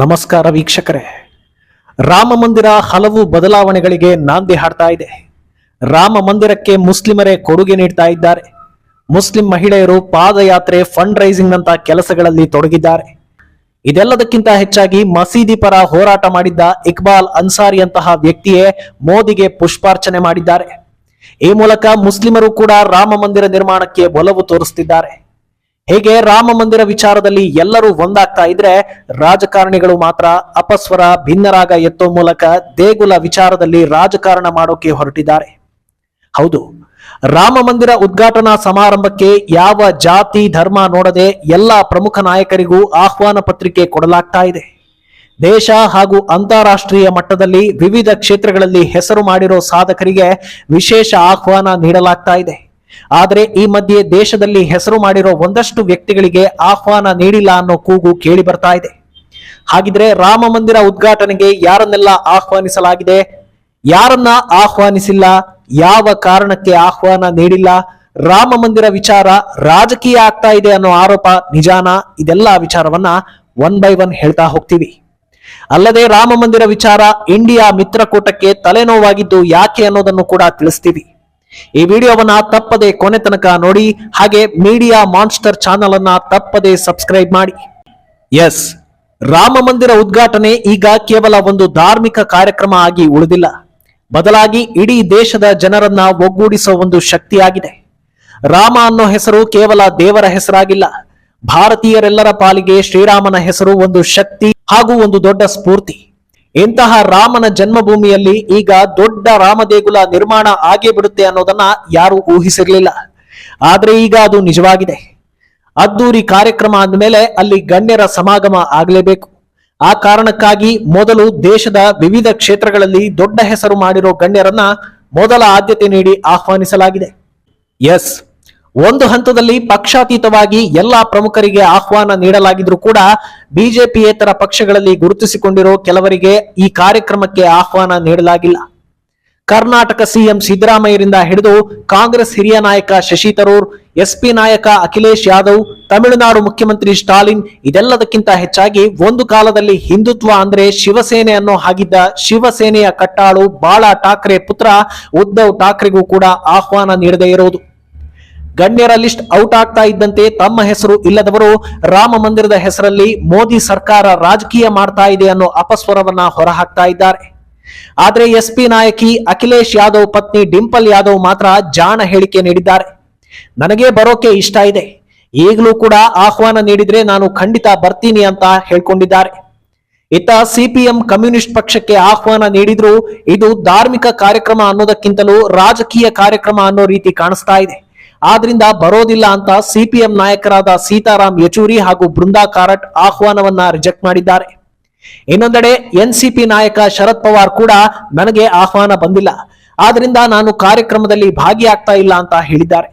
ನಮಸ್ಕಾರ ವೀಕ್ಷಕರೇ. ರಾಮ ಮಂದಿರ ಹಲವು ಬದಲಾವಣೆಗಳಿಗೆ ನಾಂದಿ ಹಾಡ್ತಾ ಇದೆ. ರಾಮ ಮಂದಿರಕ್ಕೆ ಮುಸ್ಲಿಮರೇ ಕೊಡುಗೆ ನೀಡ್ತಾ ಇದ್ದಾರೆ. ಮುಸ್ಲಿಂ ಮಹಿಳೆಯರು ಪಾದಯಾತ್ರೆ ಫಂಡ್ ರೈಸಿಂಗ್ ನಂತ ಕೆಲಸಗಳಲ್ಲಿ ತೊಡಗಿದ್ದಾರೆ. ಇದೆಲ್ಲದಕ್ಕಿಂತ ಹೆಚ್ಚಾಗಿ ಮಸೀದಿ ಪರ ಹೋರಾಟ ಮಾಡಿದ್ದ ಇಕ್ಬಾಲ್ ಅನ್ಸಾರಿ ಅಂತಹ ವ್ಯಕ್ತಿಯೇ ಮೋದಿಗೆ ಪುಷ್ಪಾರ್ಚನೆ ಮಾಡಿದ್ದಾರೆ. ಈ ಮೂಲಕ ಮುಸ್ಲಿಮರು ಕೂಡ ರಾಮ ಮಂದಿರ ನಿರ್ಮಾಣಕ್ಕೆ ಒಲವು ತೋರಿಸುತ್ತಿದ್ದಾರೆ ಹೇಗೆ ರಾಮ ಮಂದಿರ ವಿಚಾರದಲ್ಲಿ ಎಲ್ಲರೂ ಒಂದಾಗ್ತಾ ಇದ್ರೆ ರಾಜಕಾರಣಿಗಳು ಮಾತ್ರ ಅಪಸ್ವರ, ಭಿನ್ನರಾಗ ಎತ್ತೋ ಮೂಲಕ ದೇಗುಲ ವಿಚಾರದಲ್ಲಿ ರಾಜಕಾರಣ ಮಾಡೋಕೆ ಹೊರಟಿದ್ದಾರೆ. ಹೌದು, ರಾಮ ಮಂದಿರ ಉದ್ಘಾಟನಾ ಸಮಾರಂಭಕ್ಕೆ ಯಾವ ಜಾತಿ, ಧರ್ಮ ನೋಡದೆ ಎಲ್ಲಾ ಪ್ರಮುಖ ನಾಯಕರಿಗೂ ಆಹ್ವಾನ ಪತ್ರಿಕೆ ಕೊಡಲಾಗ್ತಾ ಇದೆ. ದೇಶ ಹಾಗೂ ಅಂತಾರಾಷ್ಟ್ರೀಯ ಮಟ್ಟದಲ್ಲಿ ವಿವಿಧ ಕ್ಷೇತ್ರಗಳಲ್ಲಿ ಹೆಸರು ಮಾಡಿರೋ ಸಾಧಕರಿಗೆ ವಿಶೇಷ ಆಹ್ವಾನ ನೀಡಲಾಗ್ತಾ ಇದೆ. ಆದರೆ ಈ ಮಧ್ಯೆ ದೇಶದಲ್ಲಿ ಹೆಸರು ಮಾಡಿರೋ ಒಂದಷ್ಟು ವ್ಯಕ್ತಿಗಳಿಗೆ ಆಹ್ವಾನ ನೀಡಿಲ್ಲ ಅನ್ನೋ ಕೂಗು ಕೇಳಿ ಬರ್ತಾ ಇದೆ. ಹಾಗಿದ್ರೆ ರಾಮ ಮಂದಿರ ಉದ್ಘಾಟನೆಗೆ ಯಾರನ್ನೆಲ್ಲ ಆಹ್ವಾನಿಸಲಾಗಿದೆ? ಯಾರನ್ನ ಆಹ್ವಾನಿಸಿಲ್ಲ? ಯಾವ ಕಾರಣಕ್ಕೆ ಆಹ್ವಾನ ನೀಡಿಲ್ಲ? ರಾಮ ಮಂದಿರ ವಿಚಾರ ರಾಜಕೀಯ ಆಗ್ತಾ ಇದೆ ಅನ್ನೋ ಆರೋಪ ನಿಜಾನ? ಇದೆಲ್ಲ ವಿಚಾರವನ್ನ ಒನ್ ಬೈ ಒನ್ ಹೇಳ್ತಾ ಹೋಗ್ತೀವಿ. ಅಲ್ಲದೆ ರಾಮ ಮಂದಿರ ವಿಚಾರ ಇಂಡಿಯಾ ಮಿತ್ರಕೂಟಕ್ಕೆ ತಲೆನೋವಾಗಿದ್ದು ಯಾಕೆ ಅನ್ನೋದನ್ನು ಕೂಡ ತಿಳಿಸ್ತೀವಿ. ಈ ವಿಡಿಯೋವನ್ನ ತಪ್ಪದೆ ಕೊನೆ ತನಕ ನೋಡಿ, ಹಾಗೆ ಮೀಡಿಯಾ ಮಾನ್ಸ್ಟರ್ ಚಾನಲ್ ಅನ್ನ ತಪ್ಪದೆ ಸಬ್ಸ್ಕ್ರೈಬ್ ಮಾಡಿ. ಎಸ್ ರಾಮ ಮಂದಿರ ಉದ್ಘಾಟನೆ ಈಗ ಕೇವಲ ಒಂದು ಧಾರ್ಮಿಕ ಕಾರ್ಯಕ್ರಮ ಆಗಿ ಉಳಿದಿಲ್ಲ. ಬದಲಾಗಿ ಇಡೀ ದೇಶದ ಜನರನ್ನ ಒಗ್ಗೂಡಿಸುವ ಒಂದು ಶಕ್ತಿಯಾಗಿದೆ. ರಾಮ ಅನ್ನೋ ಹೆಸರು ಕೇವಲ ದೇವರ ಹೆಸರಾಗಿಲ್ಲ. ಭಾರತೀಯರೆಲ್ಲರ ಪಾಲಿಗೆ ಶ್ರೀರಾಮನ ಹೆಸರು ಒಂದು ಶಕ್ತಿ ಹಾಗೂ ಒಂದು ದೊಡ್ಡ ಸ್ಫೂರ್ತಿ. ಇಂತಹ ರಾಮನ ಜನ್ಮಭೂಮಿಯಲ್ಲಿ ಈಗ ದೊಡ್ಡ ರಾಮದೇಗುಲ ನಿರ್ಮಾಣ ಆಗೇ ಬಿಡುತ್ತೆ ಅನ್ನೋದನ್ನ ಯಾರು ಊಹಿಸಿರ್ಲಿಲ್ಲ. ಆದ್ರೆ ಈಗ ಅದು ನಿಜವಾಗಿದೆ. ಅದ್ದೂರಿ ಕಾರ್ಯಕ್ರಮ ಅಂದಮೇಲೆ ಅಲ್ಲಿ ಗಣ್ಯರ ಸಮಾಗಮ ಆಗಲೇಬೇಕು. ಆ ಕಾರಣಕ್ಕಾಗಿ ಮೊದಲು ದೇಶದ ವಿವಿಧ ಕ್ಷೇತ್ರಗಳಲ್ಲಿ ದೊಡ್ಡ ಹೆಸರು ಮಾಡಿರೋ ಗಣ್ಯರನ್ನ ಮೊದಲ ಆದ್ಯತೆ ನೀಡಿ ಆಹ್ವಾನಿಸಲಾಗಿದೆ. ಎಸ್. ಒಂದು ಹಂತದಲ್ಲಿ ಪಕ್ಷಾತೀತವಾಗಿ ಎಲ್ಲಾ ಪ್ರಮುಖರಿಗೆ ಆಹ್ವಾನ ನೀಡಲಾಗಿದ್ರು ಕೂಡ ಬಿಜೆಪಿಯೇತರ ಪಕ್ಷಗಳಲ್ಲಿ ಗುರುತಿಸಿಕೊಂಡಿರೋ ಕೆಲವರಿಗೆ ಈ ಕಾರ್ಯಕ್ರಮಕ್ಕೆ ಆಹ್ವಾನ ನೀಡಲಾಗಿಲ್ಲ. ಕರ್ನಾಟಕ ಸಿಎಂ ಸಿದ್ದರಾಮಯ್ಯರಿಂದ ಹಿಡಿದು ಕಾಂಗ್ರೆಸ್ ಹಿರಿಯ ನಾಯಕ ಶಶಿ ತರೂರ್, ಎಸ್ಪಿ ನಾಯಕ ಅಖಿಲೇಶ್ ಯಾದವ್, ತಮಿಳುನಾಡು ಮುಖ್ಯಮಂತ್ರಿ ಸ್ಟಾಲಿನ್ ಇದೆಲ್ಲದಕ್ಕಿಂತ ಹೆಚ್ಚಾಗಿ ಒಂದು ಕಾಲದಲ್ಲಿ ಹಿಂದುತ್ವ ಅಂದ್ರೆ ಶಿವಸೇನೆ ಅನ್ನೋ ಹಾಗಿದ್ದ ಶಿವಸೇನೆಯ ಕಟ್ಟಾಳು ಬಾಳಾ ಠಾಕ್ರೆ ಪುತ್ರ ಉದ್ಧವ್ ಠಾಕ್ರೆಗೂ ಕೂಡ ಆಹ್ವಾನ ನೀಡದೇ ಇರೋದು. ಗಣ್ಯರ ಲಿಸ್ಟ್ ಔಟ್ ಆಗ್ತಾ ಇದ್ದಂತೆ ತಮ್ಮ ಹೆಸರು ಇಲ್ಲದವರು ರಾಮ ಮಂದಿರದ ಹೆಸರಲ್ಲಿ ಮೋದಿ ಸರ್ಕಾರ ರಾಜಕೀಯ ಮಾಡ್ತಾ ಇದೆ ಅನ್ನೋ ಅಪಸ್ವರವನ್ನ ಹೊರಹಾಕ್ತಾ ಇದ್ದಾರೆ. ಆದ್ರೆ ಎಸ್ಪಿ ನಾಯಕಿ ಅಖಿಲೇಶ್ ಯಾದವ್ ಪತ್ನಿ ಡಿಂಪಲ್ ಯಾದವ್ ಮಾತ್ರ ಜಾಣ ಹೇಳಿಕೆ ನೀಡಿದ್ದಾರೆ. ನನಗೆ ಬರೋಕೆ ಇಷ್ಟ ಇದೆ. ಈಗಲೂ ಕೂಡ ಆಹ್ವಾನ ನೀಡಿದ್ರೆ ನಾನು ಖಂಡಿತ ಬರ್ತೀನಿ ಅಂತ ಹೇಳ್ಕೊಂಡಿದ್ದಾರೆ. ಇತ್ತ ಸಿಪಿಎಂ ಕಮ್ಯುನಿಸ್ಟ್ ಪಕ್ಷಕ್ಕೆ ಆಹ್ವಾನ ನೀಡಿದ್ರು ಇದು ಧಾರ್ಮಿಕ ಕಾರ್ಯಕ್ರಮ ಅನ್ನೋದಕ್ಕಿಂತಲೂ ರಾಜಕೀಯ ಕಾರ್ಯಕ್ರಮ ಅನ್ನೋ ರೀತಿ ಕಾಣಿಸ್ತಾ ಇದೆ. ಆದ್ರಿಂದ ಬರೋದಿಲ್ಲ ಅಂತ ಸಿಪಿಎಂ ನಾಯಕರಾದ ಸೀತಾರಾಮ್ ಯಚೂರಿ ಹಾಗೂ ಬೃಂದಾ ಕಾರಟ್ ಆಹ್ವಾನವನ್ನ ರಿಜೆಕ್ಟ್ ಮಾಡಿದ್ದಾರೆ. ಇನ್ನೊಂದೆಡೆ ಎನ್ಸಿಪಿ ನಾಯಕ ಶರದ್ ಪವಾರ್ ಕೂಡ ನನಗೆ ಆಹ್ವಾನ ಬಂದಿಲ್ಲ. ಆದ್ರಿಂದ ನಾನು ಕಾರ್ಯಕ್ರಮದಲ್ಲಿ ಭಾಗಿಯಾಗ್ತಾ ಇಲ್ಲ ಅಂತ ಹೇಳಿದ್ದಾರೆ.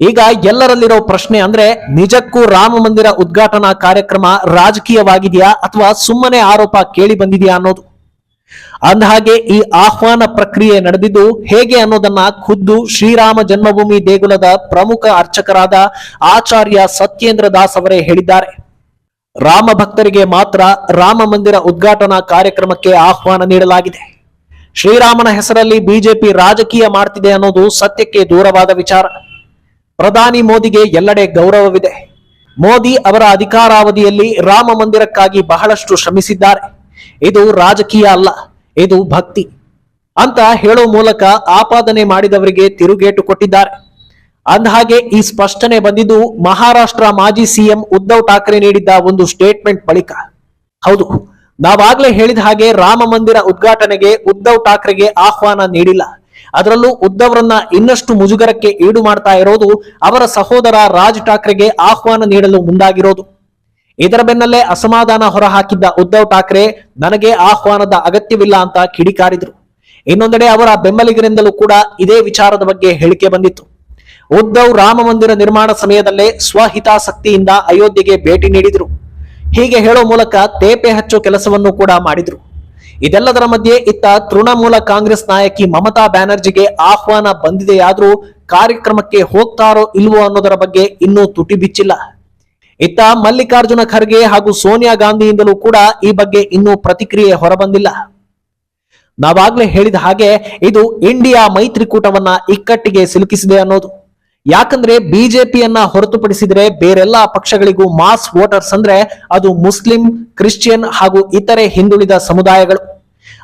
ಈಗ ಎಲ್ಲರಲ್ಲಿರೋ ಪ್ರಶ್ನೆ ಅಂದ್ರೆ ನಿಜಕ್ಕೂ ರಾಮ ಮಂದಿರ ಉದ್ಘಾಟನಾ ಕಾರ್ಯಕ್ರಮ ರಾಜಕೀಯವಾಗಿದೆಯಾ ಅಥವಾ ಸುಮ್ಮನೆ ಆರೋಪ ಕೇಳಿ ಬಂದಿದೆಯಾ ಅನ್ನೋದು. ಅಂದಹಾಗೆ ಈ ಆಹ್ವಾನ ಪ್ರಕ್ರಿಯೆ ನಡೆದಿದ್ದು ಹೇಗೆ ಅನ್ನೋದನ್ನ ಖುದ್ದು ಶ್ರೀರಾಮ ಜನ್ಮಭೂಮಿ ದೇಗುಲದ ಪ್ರಮುಖ ಅರ್ಚಕರಾದ ಆಚಾರ್ಯ ಸತ್ಯೇಂದ್ರ ದಾಸ್ ಅವರೇ ಹೇಳಿದ್ದಾರೆ. ರಾಮ ಭಕ್ತರಿಗೆ ಮಾತ್ರ ರಾಮ ಮಂದಿರ ಉದ್ಘಾಟನಾ ಕಾರ್ಯಕ್ರಮಕ್ಕೆ ಆಹ್ವಾನ ನೀಡಲಾಗಿದೆ. ಶ್ರೀರಾಮನ ಹೆಸರಲ್ಲಿ ಬಿಜೆಪಿ ರಾಜಕೀಯ ಮಾಡ್ತಿದೆ ಅನ್ನೋದು ಸತ್ಯಕ್ಕೆ ದೂರವಾದ ವಿಚಾರ. ಪ್ರಧಾನಿ ಮೋದಿಗೆ ಎಲ್ಲೆಡೆ ಗೌರವವಿದೆ. ಮೋದಿ ಅವರ ಅಧಿಕಾರಾವಧಿಯಲ್ಲಿ ರಾಮ ಮಂದಿರಕ್ಕಾಗಿ ಬಹಳಷ್ಟು ಶ್ರಮಿಸಿದ್ದಾರೆ. ಇದು ರಾಜಕೀಯ ಅಲ್ಲ. ಇದು ಭಕ್ತಿ. ಅಂತ ಹೇಳೋ ಮೂಲಕ ಆಪಾದನೆ ಮಾಡಿದವರಿಗೆ ತಿರುಗೇಟು ಕೊಟ್ಟಿದ್ದಾರೆ. ಅಂದಹಾಗೆ ಈ ಸ್ಪಷ್ಟನೆ ಬಂದಿದ್ದು ಮಹಾರಾಷ್ಟ್ರ ಮಾಜಿ ಸಿಎಂ ಉದ್ಧವ್ ಠಾಕ್ರೆ ನೀಡಿದ್ದ ಒಂದು ಸ್ಟೇಟ್ಮೆಂಟ್ ಬಳಿಕ. ಹೌದು, ನಾವಾಗ್ಲೇ ಹೇಳಿದ ಹಾಗೆ ರಾಮ ಮಂದಿರ ಉದ್ಘಾಟನೆಗೆ ಉದ್ಧವ್ ಠಾಕ್ರೆಗೆ ಆಹ್ವಾನ ನೀಡಿಲ್ಲ. ಅದರಲ್ಲೂ ಉದ್ಧವ್ರನ್ನ ಇನ್ನಷ್ಟು ಮುಜುಗರಕ್ಕೆ ಈಡು ಮಾಡ್ತಾ ಇರೋದು ಅವರ ಸಹೋದರ ರಾಜ್ ಠಾಕ್ರೆಗೆ ಆಹ್ವಾನ ನೀಡಲು ಮುಂದಾಗಿರೋದು. ಇದರ ಬೆನ್ನಲ್ಲೇ ಅಸಮಾಧಾನ ಹೊರಹಾಕಿದ್ದ ಉದ್ಧವ್ ಠಾಕ್ರೆ, ನನಗೆ ಆಹ್ವಾನದ ಅಗತ್ಯವಿಲ್ಲ ಅಂತ ಕಿಡಿಕಾರಿದ್ರು. ಇನ್ನೊಂದೆಡೆ ಅವರ ಬೆಂಬಲಿಗರಿಂದಲೂ ಕೂಡ ಇದೇ ವಿಚಾರದ ಬಗ್ಗೆ ಹೇಳಿಕೆ ಬಂದಿತ್ತು. ಉದ್ಧವ್ ರಾಮ ಮಂದಿರ ನಿರ್ಮಾಣ ಸಮಯದಲ್ಲೇ ಸ್ವಹಿತಾಸಕ್ತಿಯಿಂದ ಅಯೋಧ್ಯೆಗೆ ಭೇಟಿ ನೀಡಿದ್ರು. ಹೀಗೆ ಹೇಳೋ ಮೂಲಕ ತೇಪೆ ಹಚ್ಚೋ ಕೆಲಸವನ್ನು ಕೂಡ ಮಾಡಿದ್ರು. ಇದೆಲ್ಲದರ ಮಧ್ಯೆ ಇತ್ತ ತೃಣಮೂಲ ಕಾಂಗ್ರೆಸ್ ನಾಯಕಿ ಮಮತಾ ಬ್ಯಾನರ್ಜಿಗೆ ಆಹ್ವಾನ ಬಂದಿದೆಯಾದ್ರೂ ಕಾರ್ಯಕ್ರಮಕ್ಕೆ ಹೋಗ್ತಾರೋ ಇಲ್ವೋ ಅನ್ನೋದರ ಬಗ್ಗೆ ಇನ್ನೂ ತುಟಿ ಬಿಚ್ಚಿಲ್ಲ. ಇತ್ತ ಮಲ್ಲಿಕಾರ್ಜುನ ಖರ್ಗೆ ಹಾಗೂ ಸೋನಿಯಾ ಗಾಂಧಿಯಿಂದಲೂ ಕೂಡ ಈ ಬಗ್ಗೆ ಇನ್ನೂ ಪ್ರತಿಕ್ರಿಯೆ ಹೊರಬಂದಿಲ್ಲ. ನಾವಾಗ್ಲೇ ಹೇಳಿದ ಹಾಗೆ ಇದು ಇಂಡಿಯಾ ಮೈತ್ರಿಕೂಟವನ್ನ ಇಕ್ಕಟ್ಟಿಗೆ ಸಿಲುಕಿಸಿದೆ ಅನ್ನೋದು. ಯಾಕಂದ್ರೆ ಬಿಜೆಪಿಯನ್ನ ಹೊರತುಪಡಿಸಿದ್ರೆ ಬೇರೆಲ್ಲಾ ಪಕ್ಷಗಳಿಗೂ ಮಾಸ್ ವೋಟರ್ಸ್ ಅಂದ್ರೆ ಅದು ಮುಸ್ಲಿಂ, ಕ್ರಿಶ್ಚಿಯನ್ ಹಾಗೂ ಇತರೆ ಹಿಂದುಳಿದ ಸಮುದಾಯಗಳು.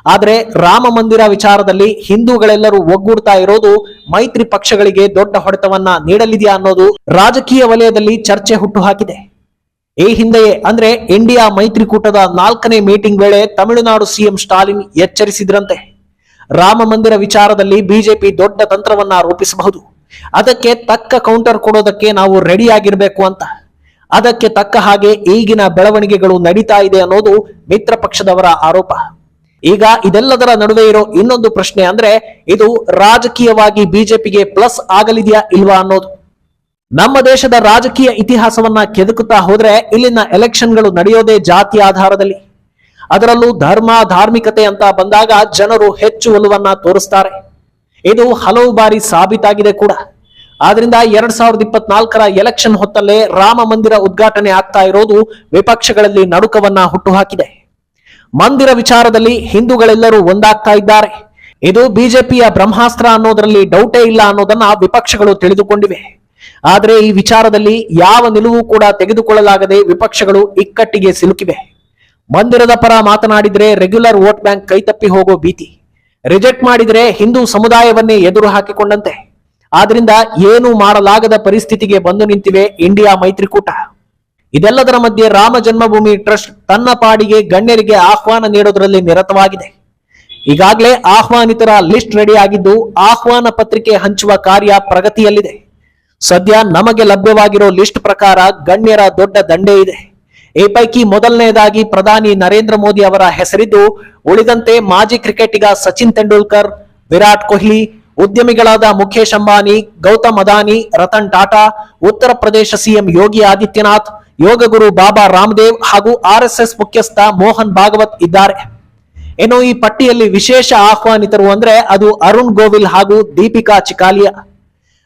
ಆದ್ರೆ ರಾಮ ಮಂದಿರ ವಿಚಾರದಲ್ಲಿ ಹಿಂದೂಗಳೆಲ್ಲರೂ ಒಗ್ಗೂಡ್ತಾ ಇರೋದು ಮೈತ್ರಿ ಪಕ್ಷಗಳಿಗೆ ದೊಡ್ಡ ಹೊಡೆತವನ್ನ ನೀಡಲಿದೆಯಾ ಅನ್ನೋದು ರಾಜಕೀಯ ವಲಯದಲ್ಲಿ ಚರ್ಚೆ ಹುಟ್ಟುಹಾಕಿದೆ. ಈ ಹಿಂದೆಯೇ, ಅಂದ್ರೆ ಇಂಡಿಯಾ ಮೈತ್ರಿಕೂಟದ ನಾಲ್ಕನೇ ಮೀಟಿಂಗ್ ವೇಳೆ ತಮಿಳುನಾಡು ಸಿಎಂ ಸ್ಟಾಲಿನ್ ಎಚ್ಚರಿಸಿದ್ರಂತೆ. ರಾಮ ಮಂದಿರ ವಿಚಾರದಲ್ಲಿ ಬಿಜೆಪಿ ದೊಡ್ಡ ತಂತ್ರವನ್ನ ರೂಪಿಸಬಹುದು. ಅದಕ್ಕೆ ತಕ್ಕ ಕೌಂಟರ್ ಕೊಡೋದಕ್ಕೆ ನಾವು ರೆಡಿ ಆಗಿರ್ಬೇಕು ಅಂತ. ಅದಕ್ಕೆ ತಕ್ಕ ಹಾಗೆ ಈಗಿನ ಬೆಳವಣಿಗೆಗಳು ನಡೀತಾ ಇದೆ ಅನ್ನೋದು ಮಿತ್ರ ಪಕ್ಷದವರ ಆರೋಪ. ಈಗ ಇದೆಲ್ಲದರ ನಡುವೆ ಇರೋ ಇನ್ನೊಂದು ಪ್ರಶ್ನೆ ಅಂದ್ರೆ, ಇದು ರಾಜಕೀಯವಾಗಿ ಬಿಜೆಪಿಗೆ ಪ್ಲಸ್ ಆಗಲಿದೆಯಾ ಇಲ್ವಾ ಅನ್ನೋದು. ನಮ್ಮ ದೇಶದ ರಾಜಕೀಯ ಇತಿಹಾಸವನ್ನ ಕೆದಕುತ್ತಾ ಹೋದ್ರೆ ಇಲ್ಲಿನ ಎಲೆಕ್ಷನ್ಗಳು ನಡೆಯೋದೇ ಜಾತಿ ಆಧಾರದಲ್ಲಿ. ಅದರಲ್ಲೂ ಧರ್ಮ, ಧಾರ್ಮಿಕತೆ ಅಂತ ಬಂದಾಗ ಜನರು ಹೆಚ್ಚು ಒಲವನ್ನ ತೋರಿಸ್ತಾರೆ. ಇದು ಹಲವು ಬಾರಿ ಸಾಬೀತಾಗಿದೆ ಕೂಡ. ಆದ್ರಿಂದ ಎರಡ್ ಸಾವಿರದ ಇಪ್ಪತ್ನಾಲ್ಕರ ಎಲೆಕ್ಷನ್ ಹೊತ್ತಲ್ಲೇ ರಾಮ ಮಂದಿರ ಉದ್ಘಾಟನೆ ಆಗ್ತಾ ಇರೋದು ವಿಪಕ್ಷಗಳಲ್ಲಿ ನಡುಕವನ್ನ ಹುಟ್ಟುಹಾಕಿದೆ ಮಂದಿರ ವಿಚಾರದಲ್ಲಿ ಹಿಂದೂಗಳೆಲ್ಲರೂ ಒಂದಾಗ್ತಾ ಇದ್ದಾರೆ. ಇದು ಬಿಜೆಪಿಯ ಬ್ರಹ್ಮಾಸ್ತ್ರ ಅನ್ನೋದರಲ್ಲಿ ಡೌಟೇ ಇಲ್ಲ ಅನ್ನೋದನ್ನ ವಿಪಕ್ಷಗಳು ತಿಳಿದುಕೊಂಡಿವೆ. ಆದರೆ ಈ ವಿಚಾರದಲ್ಲಿ ಯಾವ ನಿಲುವು ಕೂಡ ತೆಗೆದುಕೊಳ್ಳಲಾಗದೆ ವಿಪಕ್ಷಗಳು ಇಕ್ಕಟ್ಟಿಗೆ ಸಿಲುಕಿವೆ. ಮಂದಿರದ ಪರ ಮಾತನಾಡಿದ್ರೆ ರೆಗ್ಯುಲರ್ ವೋಟ್ ಬ್ಯಾಂಕ್ ಕೈತಪ್ಪಿ ಹೋಗೋ ಭೀತಿ. ರಿಜೆಕ್ಟ್ ಮಾಡಿದ್ರೆ ಹಿಂದೂ ಸಮುದಾಯವನ್ನೇ ಎದುರು ಹಾಕಿಕೊಂಡಂತೆ. ಆದ್ರಿಂದ ಏನು ಮಾಡಲಾಗದ ಪರಿಸ್ಥಿತಿಗೆ ಬಂದು ನಿಂತಿವೆ ಇಂಡಿಯಾ ಮೈತ್ರಿಕೂಟ. ಇದೆಲ್ಲದರ ಮಧ್ಯೆ ರಾಮ ಜನ್ಮಭೂಮಿ ಟ್ರಸ್ಟ್ ತನ್ನ ಪಾಡಿಗೆ ಗಣ್ಯರಿಗೆ ಆಹ್ವಾನ ನೀಡೋದ್ರಲ್ಲಿ ನಿರತವಾಗಿದೆ. ಈಗಾಗಲೇ ಆಹ್ವಾನಿತರ ಲಿಸ್ಟ್ ರೆಡಿ ಆಗಿದ್ದು ಆಹ್ವಾನ ಪತ್ರಿಕೆ ಹಂಚುವ ಕಾರ್ಯ ಪ್ರಗತಿಯಲ್ಲಿದೆ. ಸದ್ಯ ನಮಗೆ ಲಭ್ಯವಾಗಿರೋ ಲಿಸ್ಟ್ ಪ್ರಕಾರ ಗಣ್ಯರ ದೊಡ್ಡ ದಂಡೆ ಇದೆ. ಈ ಪೈಕಿ ಮೊದಲನೆಯದಾಗಿ ಪ್ರಧಾನಿ ನರೇಂದ್ರ ಮೋದಿ ಅವರ ಹೆಸರಿದ್ದು ಉಳಿದಂತೆ ಮಾಜಿ ಕ್ರಿಕೆಟಿಗ ಸಚಿನ್ ತೆಂಡೂಲ್ಕರ್, ವಿರಾಟ್ ಕೊಹ್ಲಿ, ಉದ್ಯಮಿಗಳಾದ ಮುಖೇಶ್ ಅಂಬಾನಿ, ಗೌತಮ್ ಅದಾನಿ, ರತನ್ ಟಾಟಾ, ಉತ್ತರ ಪ್ರದೇಶ ಸಿಎಂ ಯೋಗಿ ಆದಿತ್ಯನಾಥ್ ಯೋಗ ಗುರು ಬಾಬಾ ರಾಮದೇವ್ ಹಾಗೂ ಆರ್ಎಸ್ಎಸ್ ಮುಖ್ಯಸ್ಥ ಮೋಹನ್ ಭಾಗವತ್ ಇದ್ದಾರೆ. ಇನ್ನು ಈ ಪಟ್ಟಿಯಲ್ಲಿ ವಿಶೇಷ ಆಹ್ವಾನಿತರು ಅಂದ್ರೆ ಅದು ಅರುಣ್ ಗೋವಿಲ್ ಹಾಗೂ ದೀಪಿಕಾ ಚಿಕಾಲಿಯಾ.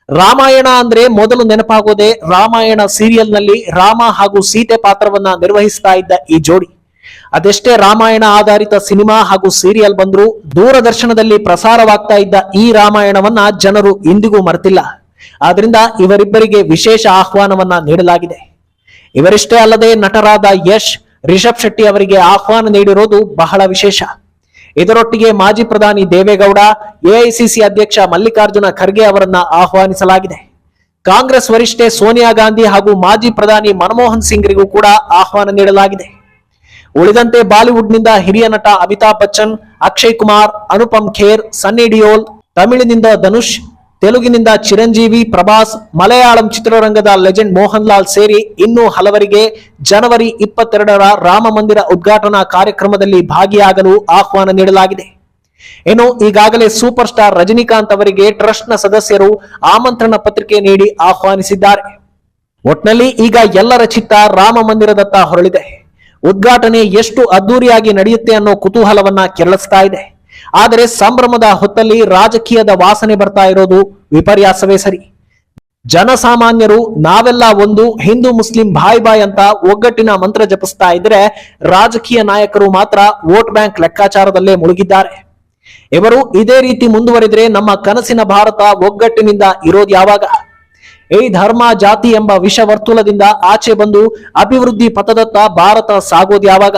ರಾಮಾಯಣ ಅಂದ್ರೆ ಮೊದಲು ನೆನಪಾಗೋದೆ ರಾಮಾಯಣ ಸೀರಿಯಲ್ನಲ್ಲಿ ರಾಮ ಹಾಗೂ ಸೀತೆ ಪಾತ್ರವನ್ನ ನಿರ್ವಹಿಸ್ತಾ ಇದ್ದ ಈ ಜೋಡಿ. ಅದೆಷ್ಟೇ ರಾಮಾಯಣ ಆಧಾರಿತ ಸಿನಿಮಾ ಹಾಗೂ ಸೀರಿಯಲ್ ಬಂದ್ರು ದೂರದರ್ಶನದಲ್ಲಿ ಪ್ರಸಾರವಾಗ್ತಾ ಇದ್ದ ಈ ರಾಮಾಯಣವನ್ನ ಜನರು ಇಂದಿಗೂ ಮರೆತಿಲ್ಲ. ಆದ್ರಿಂದ ಇವರಿಬ್ಬರಿಗೆ ವಿಶೇಷ ಆಹ್ವಾನವನ್ನ ನೀಡಲಾಗಿದೆ. ಇವರಿಷ್ಟೇ ಅಲ್ಲದೆ ನಟರಾದ ಯಶ್, ರಿಷಬ್ ಶೆಟ್ಟಿ ಅವರಿಗೆ ಆಹ್ವಾನ ನೀಡಿರೋದು ಬಹಳ ವಿಶೇಷ. ಇದರೊಟ್ಟಿಗೆ ಮಾಜಿ ಪ್ರಧಾನಿ ದೇವೇಗೌಡ, ಎಐಸಿಸಿ ಅಧ್ಯಕ್ಷ ಮಲ್ಲಿಕಾರ್ಜುನ ಖರ್ಗೆ ಅವರನ್ನ ಆಹ್ವಾನಿಸಲಾಗಿದೆ. ಕಾಂಗ್ರೆಸ್ ವರಿಷ್ಠೆ ಸೋನಿಯಾ ಗಾಂಧಿ ಹಾಗೂ ಮಾಜಿ ಪ್ರಧಾನಿ ಮನಮೋಹನ್ ಸಿಂಗ್ರಿಗೂ ಕೂಡ ಆಹ್ವಾನ ನೀಡಲಾಗಿದೆ. ಉಳಿದಂತೆ ಬಾಲಿವುಡ್ನಿಂದ ಹಿರಿಯ ನಟ ಅಮಿತಾಬ್ ಬಚ್ಚನ್, ಅಕ್ಷಯ್ ಕುಮಾರ್, ಅನುಪಮ್ ಖೇರ್, ಸನ್ನಿ ಡಿಯೋಲ್, ತಮಿಳಿನಿಂದ ಧನುಷ್ ತೆಲುಗಿನಿಂದ ಚಿರಂಜೀವಿ, ಪ್ರಭಾಸ್, ಮಲಯಾಳಂ ಚಿತ್ರರಂಗದ ಲೆಜೆಂಡ್ ಮೋಹನ್ ಲಾಲ್ ಸೇರಿ ಇನ್ನೂ ಹಲವರಿಗೆ ಜನವರಿ ಇಪ್ಪತ್ತೆರಡರ ರಾಮ ಮಂದಿರ ಉದ್ಘಾಟನಾ ಕಾರ್ಯಕ್ರಮದಲ್ಲಿ ಭಾಗಿಯಾಗಲು ಆಹ್ವಾನ ನೀಡಲಾಗಿದೆ. ಇನ್ನು ಈಗಾಗಲೇ ಸೂಪರ್ ಸ್ಟಾರ್ ರಜನಿಕಾಂತ್ ಅವರಿಗೆ ಟ್ರಸ್ಟ್ನ ಸದಸ್ಯರು ಆಮಂತ್ರಣ ಪತ್ರಿಕೆ ನೀಡಿ ಆಹ್ವಾನಿಸಿದ್ದಾರೆ. ಒಟ್ನಲ್ಲಿ ಈಗ ಎಲ್ಲರ ಚಿತ್ತ ರಾಮ ಮಂದಿರದತ್ತ ಹೊರಳಿದೆ. ಉದ್ಘಾಟನೆ ಎಷ್ಟು ಅದ್ದೂರಿಯಾಗಿ ನಡೆಯುತ್ತೆ ಅನ್ನೋ ಕುತೂಹಲವನ್ನ ಕೆರಳಿಸ್ತಾ ಇದೆ. ಆದರೆ ಸಂಭ್ರಮದ ಹೊತ್ತಲ್ಲಿ ರಾಜಕೀಯದ ವಾಸನೆ ಬರ್ತಾ ಇರೋದು ವಿಪರ್ಯಾಸವೇ ಸರಿ. ಜನಸಾಮಾನ್ಯರು ನಾವೆಲ್ಲ ಒಂದು ಹಿಂದೂ ಮುಸ್ಲಿಂ ಬಾಯ್ ಬಾಯ್ ಅಂತ ಒಗ್ಗಟ್ಟಿನ ಮಂತ್ರ ಜಪಿಸ್ತಾ ಇದ್ರೆ ರಾಜಕೀಯ ನಾಯಕರು ಮಾತ್ರ ವೋಟ್ ಬ್ಯಾಂಕ್ ಲೆಕ್ಕಾಚಾರದಲ್ಲೇ ಮುಳುಗಿದ್ದಾರೆ. ಇವರು ಇದೇ ರೀತಿ ಮುಂದುವರಿದ್ರೆ ನಮ್ಮ ಕನಸಿನ ಭಾರತ ಒಗ್ಗಟ್ಟಿನಿಂದ ಇರೋದು ಯಾವಾಗ? ಈ ಧರ್ಮ, ಜಾತಿ ಎಂಬ ವಿಷವರ್ತುಲದಿಂದ ಆಚೆ ಬಂದು ಅಭಿವೃದ್ಧಿ ಪಥದತ್ತ ಭಾರತ ಸಾಗೋದು ಯಾವಾಗ?